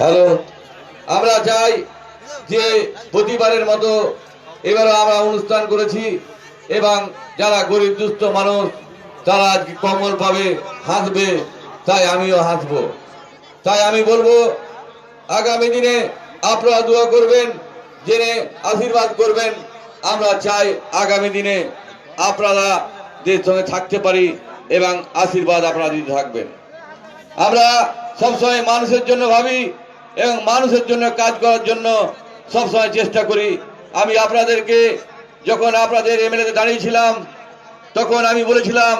Hello, আমরা চাই যে প্রতিবারের মতো এবারও আমরা অনুষ্ঠান করেছি এবং যারা গরিব, দুস্থ মানুষ, তারা কম্বল পাবে, হাসবে, তাই আমিও হাসব। তাই আমি বলব, আগামী দিনে আপনারা দোয়া করবেন, জেনে আশীর্বাদ করবেন, আমরা চাই আগামী দিনে আপনারা দের সঙ্গে থাকতে পারি এবং আশীর্বাদ আপনারা দিতে থাকবেন। আমরা সবসময় মানুষের জন্য ভাবি এবং মানুষের জন্য, কাজ করার জন্য সবসময় চেষ্টা করি। আমি আপনাদেরকে যখন আপনাদের এমএলএতে দাঁড়িয়েছিলাম তখন আমি বলেছিলাম,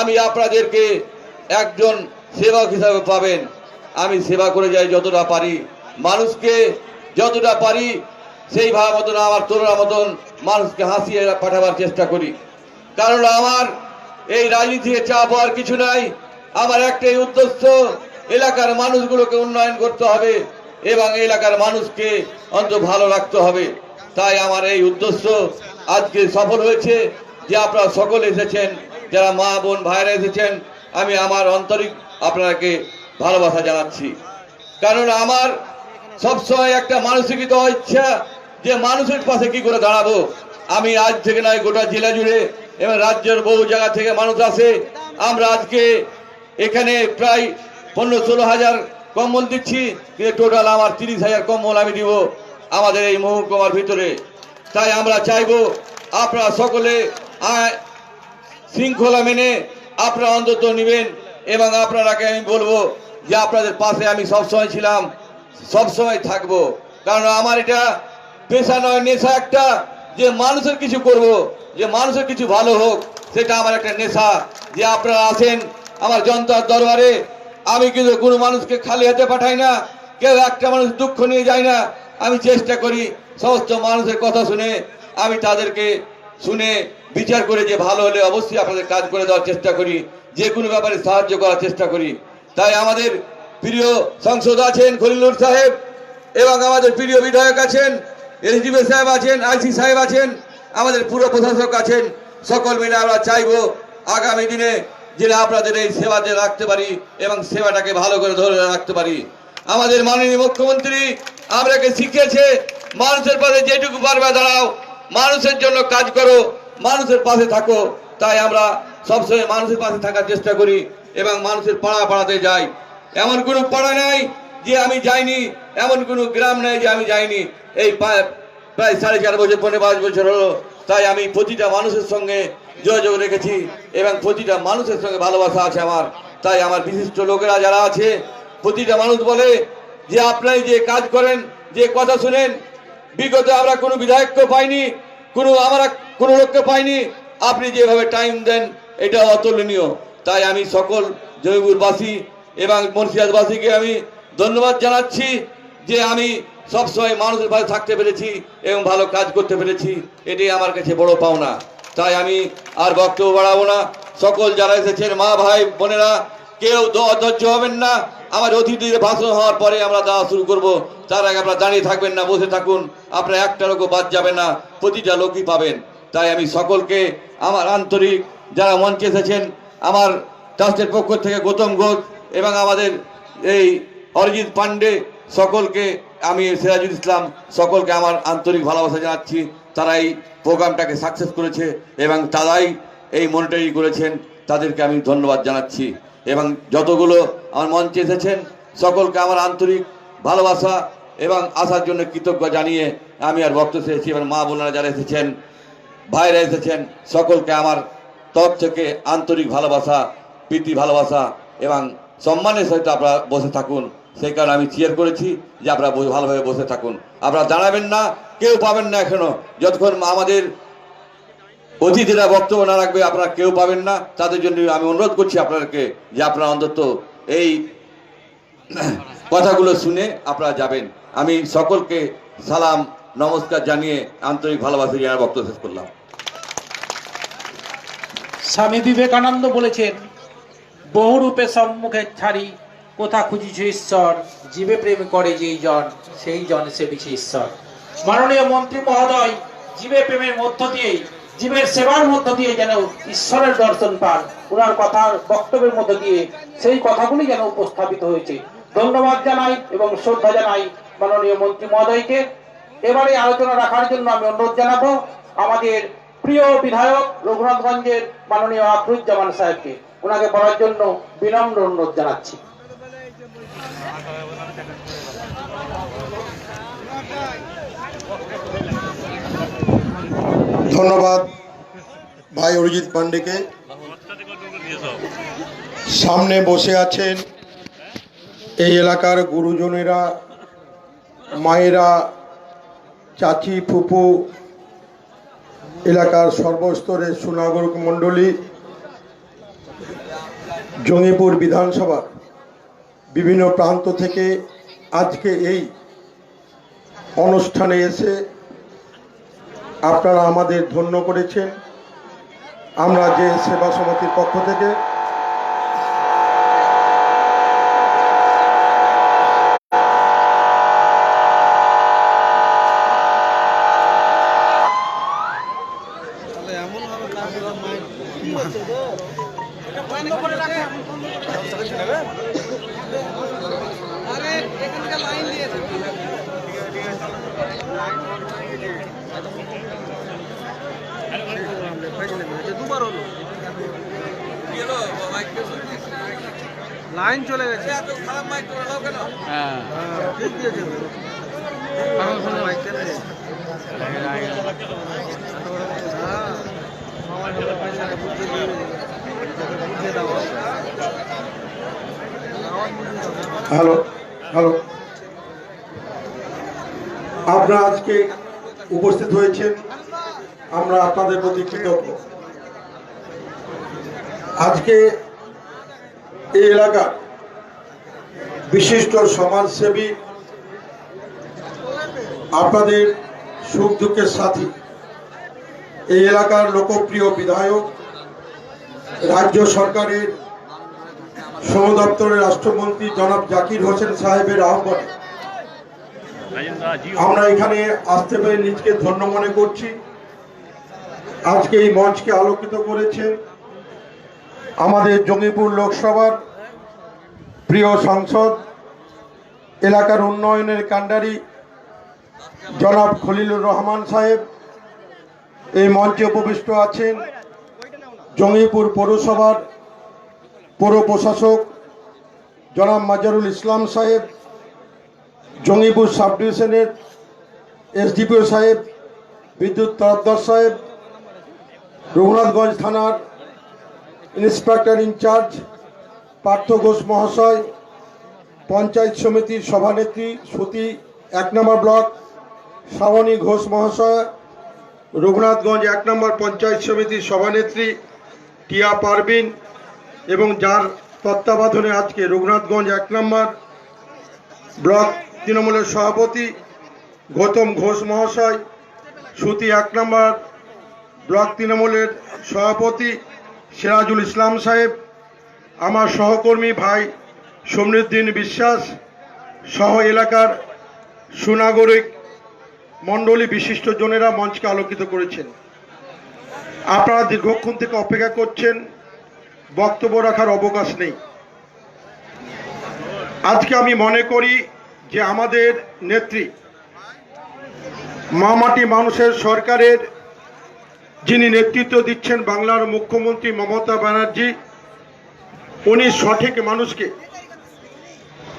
আমি আপনাদেরকে একজন সেবক হিসাবে পাবেন। আমি সেবা করে যাই যতটা পারি। মানুষকে যতটা পারি সেইভাবে মতন, আমার তরুণা মতন মানুষকে হাসিয়ে পাঠাবার চেষ্টা করি। কারণ আমার এই রাজনীতিতে চাপ হওয়ার কিছু নাই। আমার একটাই উদ্দেশ্য, এলাকার মানুষগুলোকে উন্নয়ন করতে হবে। এবং এলাকার মানুষকে অন্ত ভালো রাখতে হবে। তাই আমার এই উদ্দেশ্য আজকে সফল হয়েছে যে আপনারা সকলে এসেছেন, যারা মা, বোন ভাইরা এসেছেন, আমি আমার আন্তরিক আপনাকে ভালোবাসা জানাচ্ছি। কারণ আমার সবসময় একটা মানসিকতা ইচ্ছা যে মানুষের পাশে কি করে দাঁড়াবো। আমি আজ থেকে নয়, গোটা জেলা জুড়ে এবং রাজ্যের বহু জায়গা থেকে মানুষ আসে। আমরা আজকে এখানে প্রায় পনেরো, ষোলো হাজার কম্বল দিচ্ছি, কিন্তু টোটাল আমার তিরিশ হাজার কম্বল আমি দিব আমাদের এই মহকুমার ভিতরে। তাই আমরা চাইব আপনারা সকলে শৃঙ্খলা মেনে আপনারা অন্তত নেবেন এবং আপনারাকে আমি বলব যে আপনাদের পাশে আমি সবসময় ছিলাম, সবসময় থাকব। কারণ আমার এটা পেশা নয়, নেশা একটা। যে মানুষের কিছু করব, যে মানুষের কিছু ভালো হোক, সেটা আমার একটা নেশা। যে আপনারা আসেন আমার জনতার দরবারে আমি কিন্তু কোনো মানুষকে খালি হাতে পাঠাই না, কেউ একটা মানুষ দুঃখ নিয়ে যায় না। আমি চেষ্টা করি সমস্ত মানুষের কথা শুনে, আমি তাদেরকে শুনে বিচার করে যে ভালো হলে অবশ্যই আপনাদের কাজ করে দেওয়ার চেষ্টা করি, যে কোনো ব্যাপারে সাহায্য করার চেষ্টা করি। তাই আমাদের প্রিয় সংসদ আছেন খলিলুর সাহেব এবং আমাদের প্রিয় বিধায়ক আছেন, এসডিপি সাহেব আছেন, আইসি সাহেব আছেন, আমাদের পুরো প্রশাসক আছেন। সকল মিলে আমরা চাইব আগামী দিনে যে আপনাদের এই সেবা সেবাতে রাখতে পারি এবং সেবাটাকে ভালো করে ধরে রাখতে পারি। আমাদের মাননীয় মুখ্যমন্ত্রী আমরাকে শিখিয়েছে, মানুষের পাশে যেটুকু পারবে দাঁড়াও, মানুষের জন্য কাজ করো, মানুষের পাশে থাকো। তাই আমরা সবসময় মানুষের পাশে থাকার চেষ্টা করি এবং মানুষের পাড়া পাড়াতে যাই। এমন কোনো পাড়া নাই যে আমি যাইনি, এমন কোনো গ্রাম নাই যে আমি যাইনি। এই প্রায় সাড়ে চার বছর, পনেরো পাঁচ বছর হলো। তাই আমি প্রতিটা মানুষের সঙ্গে যোগাযোগ রেখেছি এবং প্রতিটা মানুষের সঙ্গে ভালোবাসা আছে আমার। তাই আমার বিশিষ্ট লোকেরা যারা আছে, প্রতিটা মানুষ বলে যে আপনারা যে কাজ করেন, যে কথা শুনেন, বিগত আমরা কোনো বিধায়ককে পাইনি, কোনো আমরা কোনো লোককে পাইনি, আপনি যেভাবে টাইম দেন, এটা অতুলনীয়। তাই আমি সকল জয়পুরবাসী এবং মুর্শিদাবাসীকে আমি ধন্যবাদ জানাচ্ছি যে আমি সবসময় মানুষের পাশে থাকতে পেরেছি এবং ভালো কাজ করতে পেরেছি। এটাই আমার কাছে বড় পাওনা। তাই আমি আর বক্তব্য বাড়াবো না। সকল যারা এসেছেন মা, ভাই, বোনেরা, কেউ অধৈর্য হবেন না। আমার অতিথিদের ভাষণ হওয়ার পরে আমরা দেওয়া শুরু করব। তার আগে আপনারা দাঁড়িয়ে থাকবেন না, বসে থাকুন। আপনার একটা লোকও বাদ যাবে না, প্রতিটা লোকই পাবেন। তাই আমি সকলকে, আমার আন্তরিক যারা মঞ্চে এসেছেন, আমার ট্রাস্টের পক্ষ থেকে গৌতম ঘোষ এবং আমাদের এই অরিজিৎ পান্ডে সকলকে আমি সিরাজুল ইসলাম, সকলকে আমার আন্তরিক ভালোবাসা জানাচ্ছি। তারা এই প্রোগ্রামটাকে সাকসেস করেছে এবং তারাই এই মনিটরি করেছেন, তাদেরকে আমি ধন্যবাদ জানাচ্ছি। এবং যতগুলো আমার মঞ্চে এসেছেন, সকলকে আমার আন্তরিক ভালোবাসা এবং আসার জন্য কৃতজ্ঞ জানিয়ে আমি আর বক্তব্য এসেছি এবং মা বোনেরা যারা এসেছেন, ভাইরা এসেছেন, সকলকে আমার তরফ থেকে আন্তরিক ভালোবাসা, প্রীতি ভালোবাসা এবং সম্মানের সহিত আপনারা বসে থাকুন। সেই কারণে আমি চেয়ার করেছি যে আপনারা ভালোভাবে বসে থাকুন। আপনারা দাঁড়াবেন না, কেউ পাবেন না এখনও। যতক্ষণ আমাদের অতিথিরা বক্তব্য না রাখবে, আপনারা কেউ পাবেন না। তাদের জন্য আমি অনুরোধ করছি আপনাদেরকে যে আপনারা অন্তত এই কথাগুলো শুনে আপনারা যাবেন। আমি সকলকে সালাম, নমস্কার জানিয়ে আন্তরিক ভালোবাসা জানার বক্তব্য শেষ করলাম। স্বামী বিবেকানন্দ বলেছেন, বহুরূপে সম্মুখে ছাড়ি কোথা খুঁজিছে, ঈশ্বর? জীবে প্রেম করে যেই জন, সেই জন সেবিছে ঈশ্বর। মাননীয় মন্ত্রী মহোদয়, জীবে প্রেমের মধ্য দিয়ে জীবের সেবার মধ্য দিয়ে যেন ঈশ্বরের দর্শন পান, ওনার কথার বক্তব্যের মধ্য দিয়ে সেই কথাগুলি যেন উপস্থাপিত হয়েছে। ধন্যবাদ জানাই এবং শ্রদ্ধা জানাই মাননীয় মন্ত্রী মহোদয়কে। এবারে আলোচনা রাখার জন্য আমি অনুরোধ জানাব আমাদের প্রিয় বিধায়ক রঘুনাথগঞ্জের মাননীয় আফরুজ্জামান সাহেবকে। ওনাকে বলার জন্য বিনম্র অনুরোধ জানাচ্ছি। ধন্যবাদ ভাই অরিজিৎ পান্ডেকে। সামনে বসে আছেন এই এলাকার গুরুজনেরা, মায়েরা, চাচি, ফুপু, এলাকার সর্বস্তরের সুনাগরিক মণ্ডলী, জঙ্গিপুর বিধানসভার বিভিন্ন প্রান্ত থেকে আজকে এই অনুষ্ঠানে এসে আপনারা আমাদের ধন্য করেছেন। আমরা যে সেবা সমিতির পক্ষ থেকে দুবার হলো লাইন চলে গেছে হ্যাঁ ঠিক দিয়েছে মাইক কেন দিয়েছে? হ্যাঁ, মামার ছেলে পয়সা বুঝিয়ে দিয়ে বুঝিয়ে দাও আওয়াজ বুঝিয়ে দাও হ্যালো হ্যালো। আপনারা আজকে উপস্থিত হয়েছেন, আমরা আপনাদের প্রতি কৃতজ্ঞ। আজকে এই এলাকার বিশিষ্ট সমাজসেবী, আপনাদের সুখ দুঃখের সাথী। এই এলাকার লোকপ্রিয় বিধায়ক রাজ্য সরকারের শ্রম দপ্তরের রাষ্ট্রমন্ত্রী জনাব জাকির হোসেন সাহেবের আহ্বানে। আমরা এখানে আসতে পেরে নিজকে ধন্য মনে করছি। আজকে এই মঞ্চকে আলোকিত করেছে আমাদের জঙ্গিপুর লোকসভার প্রিয় সাংসদ, এলাকার উন্নয়নের কাণ্ডারি জনাব খলিলুর রহমান সাহেব। এই মঞ্চে উপবিষ্ট আছেন জঙ্গিপুর পৌরসভার পৌর প্রশাসক জনাব মাজারুল ইসলাম সাহেব, জঙ্গিপুর সাব ডিভিশনের এসডিপিও সাহেব, বিদ্যুৎ তরফদার সাহেব, রঘুনাথগঞ্জ থানার ইন্সপেক্টর ইনচার্জ, পার্থ ঘোষ মহাশয়, পঞ্চায়েত সমিতির সভানেত্রী সুতি এক নম্বর ব্লক শ্রাবণী ঘোষ মহাশয়, রঘুনাথগঞ্জ এক নম্বর পঞ্চায়েত সমিতির সভানেত্রী টিয়া পারবিন এবং যার তত্ত্বাবধানে আজকে রঘুনাথগঞ্জ এক নম্বর ব্লক তৃণমূলের সভাপতি গৌতম ঘোষ মহাশয়, সুতি এক নম্বর ব্লক তৃণমূলের সভাপতি সিরাজুল ইসলাম সাহেব, আমার সহকর্মী ভাই সমৃদ্দিন বিশ্বাস সহ এলাকার সুনাগরিক মণ্ডলী বিশিষ্ট জনেরা মঞ্চকে আলোকিত করেছেন। আপনারা দীর্ঘক্ষণ থেকে অপেক্ষা করছেন, বক্তব্য রাখার অবকাশ নেই। আজকে আমি মনে করি যে আমাদের নেত্রী, মামাটি মানুষের সরকারের যিনি নেতৃত্ব দিচ্ছেন বাংলার মুখ্যমন্ত্রী মমতা ব্যানার্জি, উনি সঠিক মানুষকে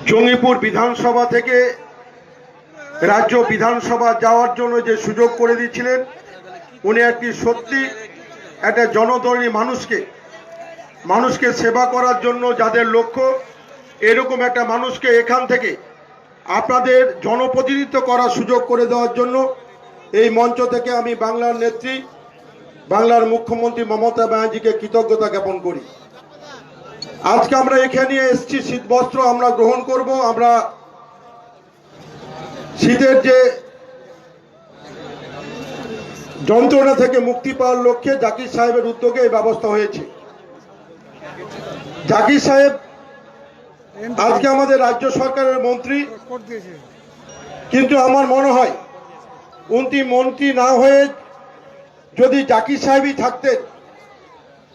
জঙ্গিপুর বিধানসভা থেকে রাজ্য বিধানসভা যাওয়ার জন্য যে সুযোগ করে দিয়েছিলেন, উনি একটি সত্যি একটা জনদরী মানুষকে মানুষকে সেবা করার জন্য যাদের লক্ষ্য, এরকম একটা মানুষকে এখান থেকে আপনাদের জনপ্রতিনিধিত্ব করার সুযোগ করে দেওয়ার জন্য এই মঞ্চ থেকে আমি বাংলার নেত্রী, বাংলার মুখ্যমন্ত্রী মমতা ব্যানার্জিকে কৃতজ্ঞতা জ্ঞাপন করি। আজকে আমরা এখানে এসেছি শীত বস্ত্র আমরা গ্রহণ করব, আমরা শীতের যে যন্ত্রণা থেকে মুক্তি পাওয়ার লক্ষ্যে জাকির সাহেবের উদ্যোগে এই ব্যবস্থা হয়েছে। জাকির সাহেব, আজকে আমাদের রাজ্য সরকারের মন্ত্রী, কিন্তু আমার মনে হয় উনি মন্ত্রী না হয়ে যদি জাকির সাহেবই থাকতেন,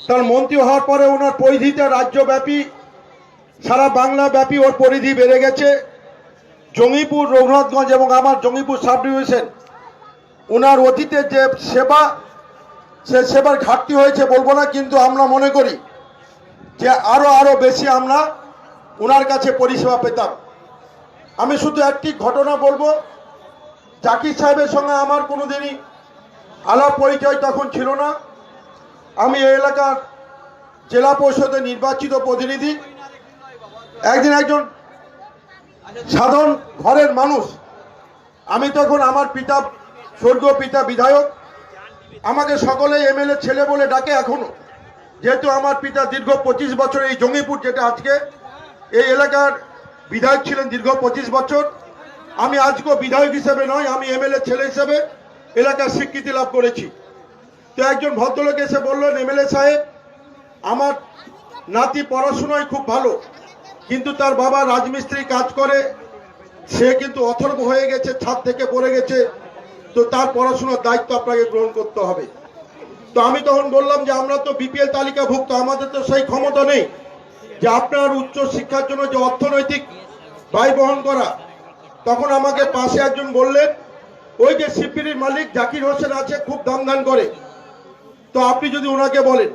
তার মন্ত্রী হওয়ার পরে ওনার পরিধিতে রাজ্যব্যাপী, সারা বাংলা ব্যাপী ওর পরিধি বেড়ে গেছে। জঙ্গিপুর, রঘুনাথগঞ্জ এবং আমার জঙ্গিপুর সাব ডিভিশন ওনার অতীতে যে সেবা, সে সেবার ঘাটতি হয়েছে বলব না, কিন্তু আমরা মনে করি যে আরও আরও বেশি আমরা ওনার কাছে পরিষেবা পেতাম। আমি শুধু একটি ঘটনা বলব, জাকির সাহেবের সঙ্গে আমার কোনোদিনই আলাপ পরিচয় তখন ছিল না। আমি এই এলাকার জেলা পরিষদের নির্বাচিত প্রতিনিধি। একদিন একজন সাধারণ ঘরের মানুষ, আমি তখন আমার পিতা স্বর্গীয় পিতা বিধায়ক আমাকে সকলে এমএলএ ছেলে বলে ডাকে এখনও। যেহেতু আমার পিতা দীর্ঘ পঁচিশ বছর এই জঙ্গিপুর, যেটা আজকে, এই এলাকার বিধায়ক ছিলেন দীর্ঘ পঁচিশ বছর। আমি আজকেও বিধায়ক হিসেবে নয়, আমি এমএলএ ছেলে হিসেবে এলাকার স্বীকৃতি লাভ করেছি। তো একজন ভদ্রলোক এসে বললেন, এমএলএ সাহেব, আমার নাতি পড়াশোনায় খুব ভালো, কিন্তু তার বাবা রাজমিস্ত্রি কাজ করে, সে কিন্তু অথর্ব হয়ে গেছে, ছাদ থেকে পড়ে গেছে তো তার পড়াশোনার দায়িত্ব আপনাকে গ্রহণ করতে হবে। তো আমি তখন বললাম যে, আমরা তো বিপিএল তালিকাভুক্ত, আমাদের তো সেই ক্ষমতা নেই যে আপনার উচ্চ শিক্ষার জন্য যে অর্থনৈতিক ব্যয় বহন করা। তখন আমাকে পাশে একজন বললেন, ওই যে সিপিরির মালিক জাকির হোসেন আছে, খুব দাম দান করে। তো আপনি যদি ওনাকে বলেন,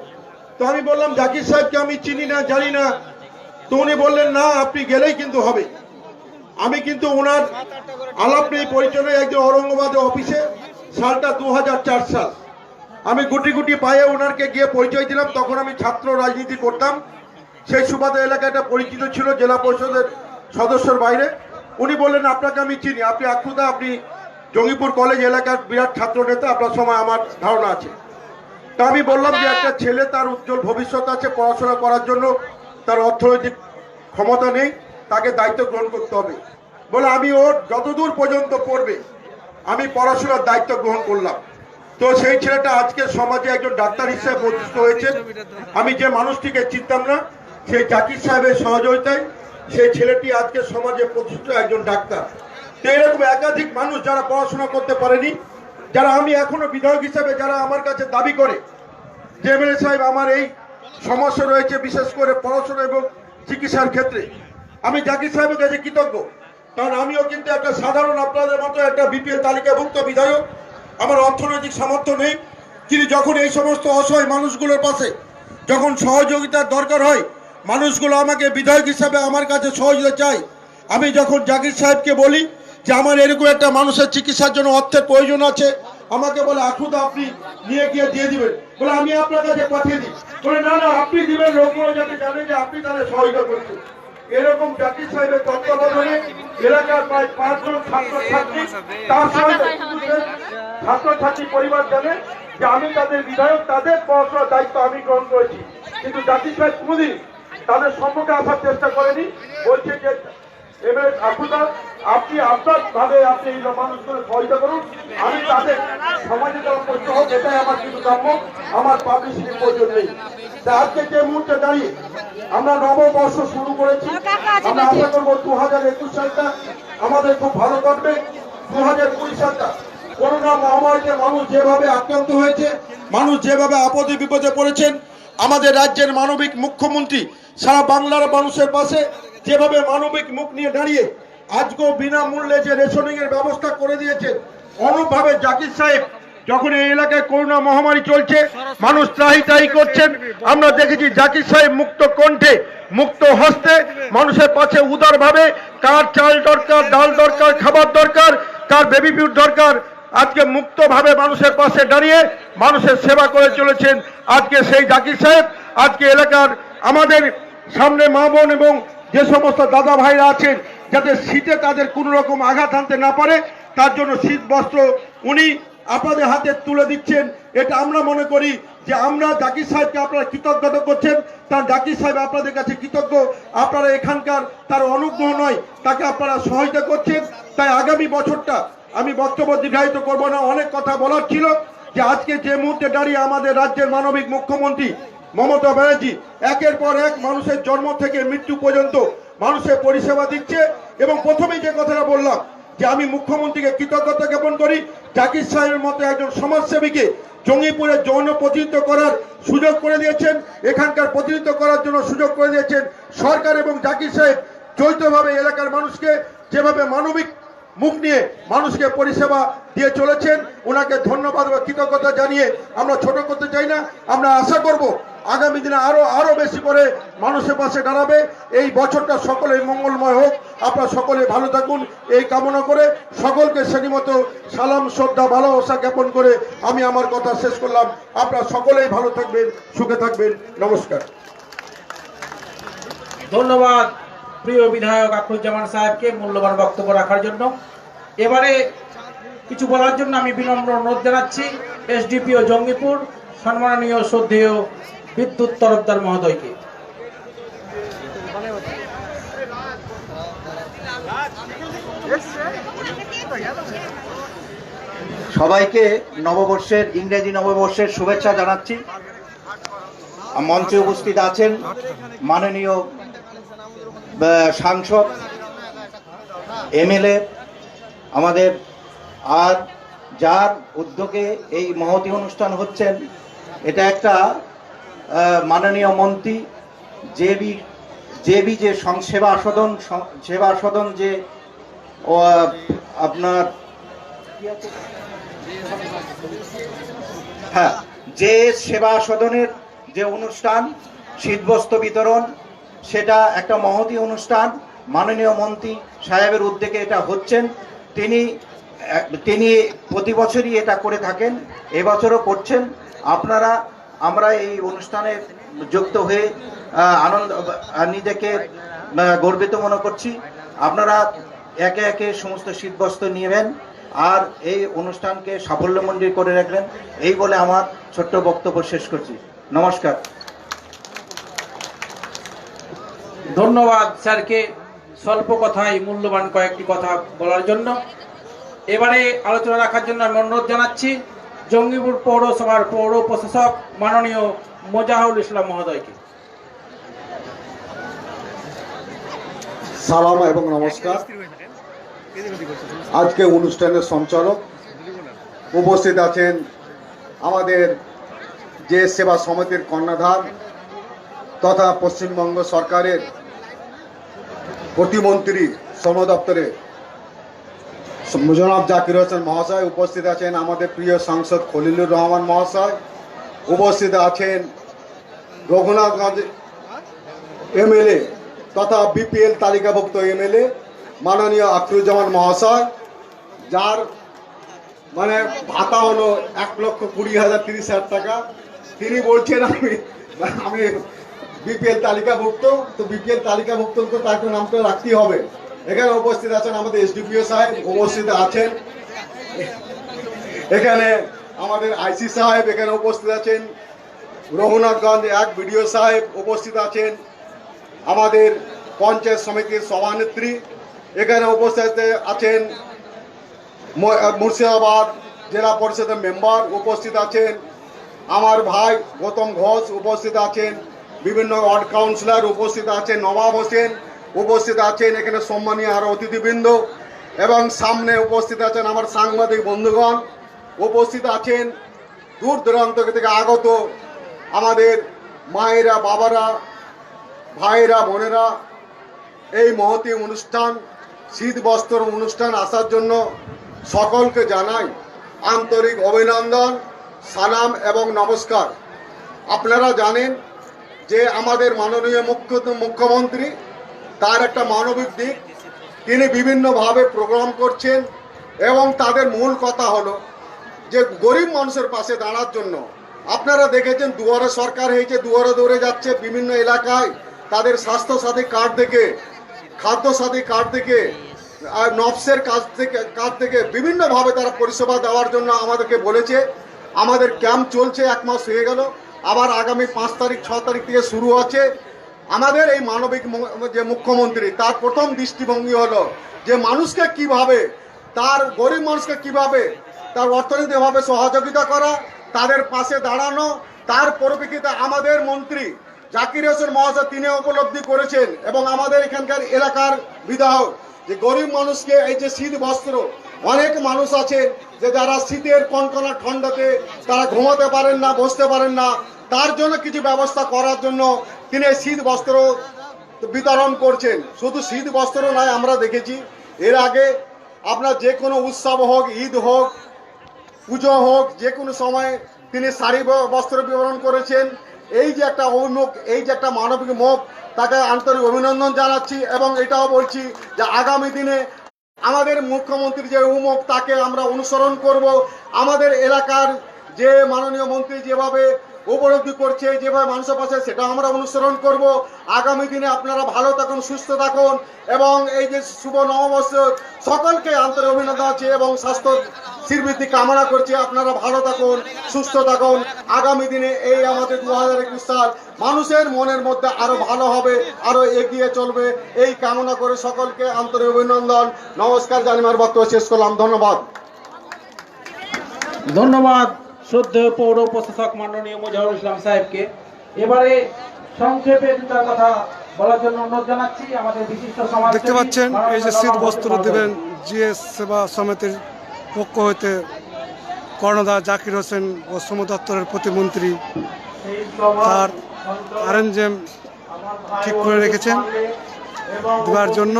তো আমি বললাম, জাকির সাহেবকে আমি চিনি না, জানি না। তো উনি বললেন, না, আপনি গেলেই কিন্তু হবে। আমি কিন্তু ওনার আলাপ নেই পরিচয় একজন ঔরঙ্গাবাদের অফিসে সালটা দু হাজার চার সাল। আমি গুটি গুটি পায়ে ওনারকে গিয়ে পরিচয় দিলাম, তখন আমি ছাত্র রাজনীতি করতাম। সেই সুবাদে এলাকাটা পরিচিত ছিল, জেলা পরিষদের সদস্যর বাইরে। উনি বললেন, আপনাকে আমি চিনি, আপনি আক্ষুদা আপনি জঙ্গিপুর কলেজ এলাকার বিরাট ছাত্র নেতা, আপনার সময় আমার ধারণা আছে। তা আমি বললাম যে, একটা ছেলে তার উজ্জ্বল ভবিষ্যৎ আছে, পড়াশোনা করার জন্য, তার অর্থনৈতিক ক্ষমতা নেই। তাকে দায়িত্ব গ্রহণ করতে হবে। বলে আমি ওর যতদূর পর্যন্ত পড়বে, আমি পড়াশোনার দায়িত্ব গ্রহণ করলাম। তো সেই ছেলেটা আজকে সমাজে একজন ডাক্তার হিসেবে প্রতিষ্ঠিত হয়েছে। আমি যে মানুষটিকে চিনতাম না, সেই জাকির সাহেবের সহযোগিতায় সেই ছেলেটি আজকে সমাজে প্রতিষ্ঠিত একজন ডাক্তার। তো এরকম একাধিক মানুষ যারা পড়াশোনা করতে পারেনি, যারা আমি এখনও বিধায়ক হিসেবে যারা আমার কাছে দাবি করে যে এমএলএ সাহেব আমার এই সমস্যা রয়েছে, বিশেষ করে পড়াশোনা এবং চিকিৎসার ক্ষেত্রে। আমি জাকির সাহেবের কাছে কৃতজ্ঞ। কারণ আমিও কিন্তু একটা সাধারণ আপনাদের মতো একটা বিপিএল তালিকাভুক্ত বিধায়ক। আমার অর্থনৈতিক সামর্থ্য নেই। কিন্তু যখন এই সমস্ত অসহায় মানুষগুলোর পাশে যখন সহযোগিতার দরকার হয়, মানুষগুলো আমাকে বিধায়ক হিসাবে আমার কাছে সহযোগিতা চাই আমি যখন জাকির সাহেবকে বলি যে আমার এরকম একটা মানুষের চিকিৎসার জন্য অর্থের প্রয়োজন আছে, আমাকে বলে আখুদা আপনি নিয়ে গিয়ে দিয়ে দিবেন। বলে, আমি আপনার কাছে পাঠিয়ে দিই। বলে, না না, আপনি দিবেন, লোকগুলো যাতে জানে যে আপনি তাহলে সহযোগিতা করছেন। এরকম জাতি সাহেবের তত্ত্বাবধানে এলাকার প্রায় পাঁচজন ছাত্র ছাত্রী তার সঙ্গে ছাত্র ছাত্রী পরিবার জানে যে আমি তাদের বিধায়ক তাদের পড়াশোনার দায়িত্ব আমি গ্রহণ করেছি। কিন্তু জাতি সাহেব কোনোদিন তাদের সম্মুখে আসার চেষ্টা করেনি। বলছে যে এবারে আকুদা আপনি আপনার ভাবে আপনি এই মানুষগুলো সহায়তা করুন। আমি তাদের সমাজে যারা করতে হোক এটাই আমার কিন্তু কাম্য। আমার পাবলিসিটির প্রয়োজন নেই। আজকে যে মুহূর্তে দাঁড়িয়ে আমরা নববর্ষ শুরু করেছি আমরা আশা করব দু হাজার একুশ সালটা আমাদের খুব ভালো কাটবে। দু হাজার কুড়ি সালটা করোনা মহামারীতে মানুষ যেভাবে আক্রান্ত হয়েছে মানুষ যেভাবে আপদে বিপদে পড়েছেন আমাদের রাজ্যের মানবিক মুখ্যমন্ত্রী সারা বাংলার মানুষের পাশে যেভাবে মানবিক মুখ নিয়ে দাঁড়িয়ে আজকেও বিনামূল্যে যে রেশনিং এর ব্যবস্থা করে দিয়েছে অনুপভাবে জাকির সাহেব, যখন এই এলাকায় করোনা মহামারী চলছে, মানুষ ত্রাহি ত্রাহি করছেন। আমরা দেখেছি জাকির সাহেব মুক্ত কণ্ঠে, মুক্ত হস্তে মানুষের পাশে উদার ভাবে, কার চাল দরকার, ডাল দরকার, খাবার দরকার, কার বেবি ফুড দরকার, আজকে মুক্তভাবে মানুষের পাশে দাঁড়িয়ে মানুষের সেবা করে চলেছেন। আজকে সেই জাকির সাহেব, আজকে এলাকার আমাদের সামনে মা বোন এবং যে সমস্ত দাদা ভাইরা আছেন, যাতে শীতে তাদের কোনো রকম আঘাত আনতে না পারে, তার জন্য শীত বস্ত্র উনি আপনাদের হাতে তুলে দিচ্ছেন। এটা আমরা মনে করি যে আমরা জাকির সাহেবকে আপনারা কৃতজ্ঞতা করছেন। তার জাকির সাহেব আপনাদের কাছে কৃতজ্ঞ। আপনারা এখানকার তার অনুগ্রহ নয়, তাকে আপনারা সহায়তা করছেন। তাই আগামী বছরটা আমি বক্তব্য দীর্ঘায়িত করব না। অনেক কথা বলার ছিল যে আজকে যে মুহূর্তে দাঁড়িয়ে আমাদের রাজ্যের মানবিক মুখ্যমন্ত্রী মমতা ব্যানার্জি একের পর এক মানুষের জন্ম থেকে মৃত্যু পর্যন্ত মানুষের পরিষেবা দিচ্ছে এবং প্রথমেই যে কথাটা বললাম যে আমি মুখ্যমন্ত্রীকে কৃতজ্ঞতা জ্ঞাপন করি, জাকির সাহেবের মতো একজন সমাজসেবীকে জঙ্গিপুরে যৌন প্রতিনিধিত্ব করার সুযোগ করে দিয়েছেন, এখানকার প্রতিনিধিত্ব করার জন্য সুযোগ করে দিয়েছেন সরকার এবং জাকির সাহেব যৌথভাবে এলাকার মানুষকে যেভাবে মানবিক মুখ নিয়ে মানুষকে পরিষেবা দিয়ে চলেছেন। ওনাকে ধন্যবাদ ও কৃতজ্ঞতা জানিয়ে আমরা ছোট করতে চাই না। আমরা আশা করব আগামী দিনে আরও আরও বেশি করে মানুষের পাশে দাঁড়াবে। এই বছরটা সকলে মঙ্গলময় হোক। আপনারা সকলে ভালো থাকুন। এই কামনা করে সকলকে শ্রেণীমতো সালাম, শ্রদ্ধা, ভালোবাসা জ্ঞাপন করে আমি আমার কথা শেষ করলাম। আপনারা সকলেই ভালো থাকবেন, সুখে থাকবেন। নমস্কার। ধন্যবাদ। প্রিয় বিধায়ক আখরুজ্জামান সাহেবকে মূল্যবান বক্তব্য রাখার জন্য। এবারে কিছু বলার জন্য আমি বিনম্র অনুরোধ জানাচ্ছি। এসডিপিও জঙ্গিপুর, সম্মাননীয় শ্রদ্ধেয় বিদ্যুৎ তরফদার মহোদয়কে। সবাইকে নববর্ষের, ইংরেজি নববর্ষের শুভেচ্ছা জানাচ্ছি। মঞ্চে উপস্থিত আছেন মাননীয় সাংসদ, এমএলএ, আমাদের আর যার উদ্যোগে এই মহতি অনুষ্ঠান হচ্ছেন, এটা একটা মাননীয় মন্ত্রী, জেবি জেবি যে সেবা সদন সেবা সদন যে আপনার হ্যাঁ যে সেবা সদনের যে অনুষ্ঠান, শীতবস্ত্র বিতরণ সেটা একটা মহতি অনুষ্ঠান। মাননীয় মন্ত্রী সাহেবের উদ্যোগে এটা হচ্ছেন। তিনি তিনি প্রতি বছরই এটা করে থাকেন, এবছরও করছেন। আপনারা, আমরা এই অনুষ্ঠানে যুক্ত হয়ে আনন্দ নিজেকে গর্বিত মনে করছি। আপনারা একে একে সমস্ত শীতবস্ত্র নেবেন আর এই অনুষ্ঠানকে সাফল্যমণ্ডিত করে রাখলেন এই বলে আমার ছোট্ট বক্তব্য শেষ করছি। নমস্কার। ধন্যবাদ স্যারকে স্বল্প কথায় মূল্যবান কয়েকটি কথা বলার জন্য। এবারে আলোচনা রাখার জন্য আমি অনুরোধ জানাচ্ছি, জঙ্গিপুর পৌরসভার পৌর প্রশাসক মাননীয় মোজাহুল ইসলাম মহোদয়কে। সালাম এবং নমস্কার। আজকে অনুষ্ঠানের সঞ্চালক উপস্থিত আছেন আমাদের যে সেবা সমিতির কর্ণধার তথা পশ্চিমবঙ্গ সরকারের প্রতিমন্ত্রী শ্রম দপ্তরের জনাব জাকির হোসেন মহাশয় উপস্থিত আছেন আমাদের প্রিয় সাংসদ খলিলুর রহমান মহাশয়। উপস্থিত আছেন রঘুনাথগঞ্জ এমএলএ তথা বিপিএল তালিকাভুক্ত এমএলএ মাননীয় আখরুজ্জামান মহাশয়, যার মানে ভাতা হলো এক লক্ষ কুড়ি হাজার তিরিশ হাজার টাকা। তিনি বলছেন, আমি আমি বিপিএল তালিকাভুক্ত, তো বিপিএল তালিকাভুক্ত তো তাকে নামটা রাখতেই হবে। এখানে উপস্থিত আছেন আমাদের এসডিপিও সাহেব, উপস্থিত আছেন। এখানে আমাদের আইসি সাহেব, এখানে উপস্থিত আছেন। রঘুনাথগঞ্জ এক বিডিও সাহেব উপস্থিত আছেন। আমাদের পঞ্চায়েত সমিতির সভানেত্রী, এখানে উপস্থিত আছেন মুর্শিদাবাদ জেলা পরিষদের মেম্বার উপস্থিত আছেন। আমার ভাই গৌতম ঘোষ উপস্থিত আছেন। বিভিন্ন ওয়ার্ড কাউন্সিলর উপস্থিত আছেন, নবাব হোসেন উপস্থিত আছেন, এখানে সম্মানীয় আরও অতিথিবৃন্দ এবং সামনে উপস্থিত আছেন আমার সাংবাদিক বন্ধুগণ, উপস্থিত আছেন দূর দূরান্ত থেকে আগত আমাদের মায়েরা, বাবারা ভাইরা বোনেরা। এই মহতি অনুষ্ঠান, শীত বস্ত্র অনুষ্ঠান আসার জন্য সকলকে জানাই আন্তরিক অভিনন্দন, সালাম এবং নমস্কার। আপনারা জানেন যে আমাদের মাননীয় মুখ্য মুখ্যমন্ত্রী, তার একটা মানবিক দিক। তিনি বিভিন্নভাবে প্রোগ্রাম করছেন এবং তাদের মূল কথা হলো যে গরিব মানুষের পাশে দাঁড়ার জন্য। আপনারা দেখেছেন দুয়ারে সরকার হয়েছে, দুয়ারে দৌড়ে যাচ্ছে বিভিন্ন এলাকায় তাদের স্বাস্থ্য সাথী কার্ড থেকে খাদ্য সাথী কার্ড থেকে, আর নবসের কাজ থেকে কাজ থেকে বিভিন্নভাবে তারা পরিষেবা দেওয়ার জন্য আমাদেরকে বলেছে। আমাদের ক্যাম্প চলছে, এক মাস হয়ে গেল। আবার আগামী পাঁচ তারিখ, ছ তারিখ থেকে শুরু আছে। আমাদের এই মানবিক যে মুখ্যমন্ত্রী, তার প্রথম দৃষ্টিভঙ্গি হলো যে মানুষকে কীভাবে, তার গরিব মানুষকে কীভাবে, তার অর্থনৈতিকভাবে সহযোগিতা করা, তাদের পাশে দাঁড়ানো, তার পরিপ্রেক্ষিতে আমাদের মন্ত্রী জাকির হোসেন মহাশয় তিনি উপলব্ধি করেছেন এবং আমাদের এখানকার এলাকার বিধায়ক যে গরিব মানুষকে এই যে শীত বস্ত্র অনেক মানুষ আছে যে যারা শীতের কনকনা ঠান্ডাতে তারা ঘুমাতে পারেন না, বসতে পারেন না। তার জন্য কিছু ব্যবস্থা করার জন্য তিনি শীত বস্ত্র বিতরণ করছেন। শুধু শীত বস্ত্র নয়, আমরা দেখেছি। এর আগে আপনার যে কোনো উৎসব হোক, ঈদ হোক, পুজো হোক, যে কোনো সময় তিনি শাড়ি বস্ত্র বিতরণ করেছেন। এই যে একটা অভিমুখ, এই যে একটা মানবিক মুখ, তাকে আন্তরিক অভিনন্দন জানাচ্ছি এবং এটাও বলছি যে আগামী দিনে আমাদের মুখ্যমন্ত্রী যে অভিমুখ তাকে আমরা অনুসরণ করব। আমাদের এলাকার যে মাননীয় মন্ত্রী যেভাবে উপলব্ধি করছে, যেভাবে মানুষের পাশে সেটা আমরা অনুসরণ করব। আগামী দিনে আপনারা ভালো থাকুন, সুস্থ থাকুন, এবং এই যে শুভ নববর্ষ, সকলকে আন্তরিক অভিনন্দন আছে এবং স্বাস্থ্য শ্রীবৃদ্ধি কামনা করছি। আপনারা ভালো থাকুন, সুস্থ থাকুন। আগামী দিনে এই আমাদের দু হাজার একুশ সাল মানুষের মনের মধ্যে আরও ভালো হবে, আরও এগিয়ে চলবে। এই কামনা করে সকলকে আন্তরিক অভিনন্দন। নমস্কার, জানিমার বক্তব্য শেষ করলাম। ধন্যবাদ। ধন্যবাদ। শ্রদ্ধেয় পৌর প্রশাসক মাননীয় ইসলাম সাহেবকে এবারে সংক্ষেপে দুটা কথা বলার জন্য অনুরোধ জানাচ্ছি। আমাদের বিশিষ্ট সমাজ দেখতে পাচ্ছেন এই যে শীত বস্ত্র দেবেন জিএস সেবা সমিতির পক্ষ হইতে কর্ণধার জাকির হোসেন ও শ্রম দপ্তরের প্রতিমন্ত্রী তার আরেঞ্জেম ঠিক করে রেখেছেন দেওয়ার জন্য।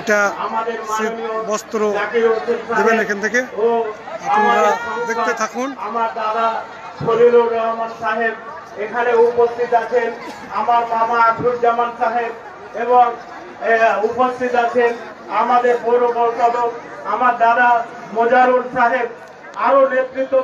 এটা বস্ত্র দেবেন এখান থেকে। আপনারা দেখতে থাকুন। আমার দাদা খলিলুর রহমান সাহেব এখানে উপস্থিত আছেন। আমার মামা আখরুজ্জামান সাহেব এবং উপস্থিত আছেন আমাদের পৌর পরিষদ আমার দাদা মোজারুল সাহেব আরও নেতৃত্ব